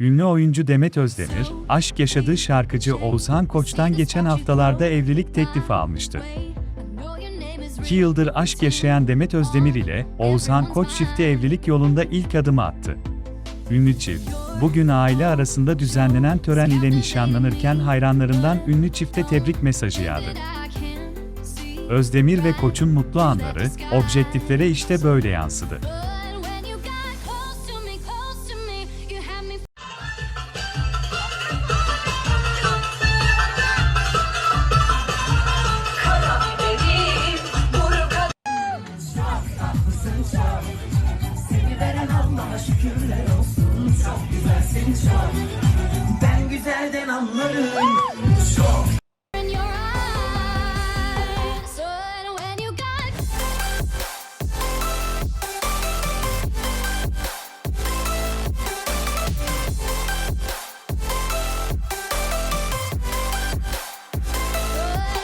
Ünlü oyuncu Demet Özdemir, aşk yaşadığı şarkıcı Oğuzhan Koç'tan geçen haftalarda evlilik teklifi almıştı. İki yıldır aşk yaşayan Demet Özdemir ile Oğuzhan Koç çifti evlilik yolunda ilk adımı attı. Ünlü çift, bugün aile arasında düzenlenen tören ile nişanlanırken hayranlarından ünlü çifte tebrik mesajı yağdı. Özdemir ve Koç'un mutlu anları, objektiflere işte böyle yansıdı. Seni veren Allah'a şükürler olsun. Çok güzelsin çok Ben güzelden anlarım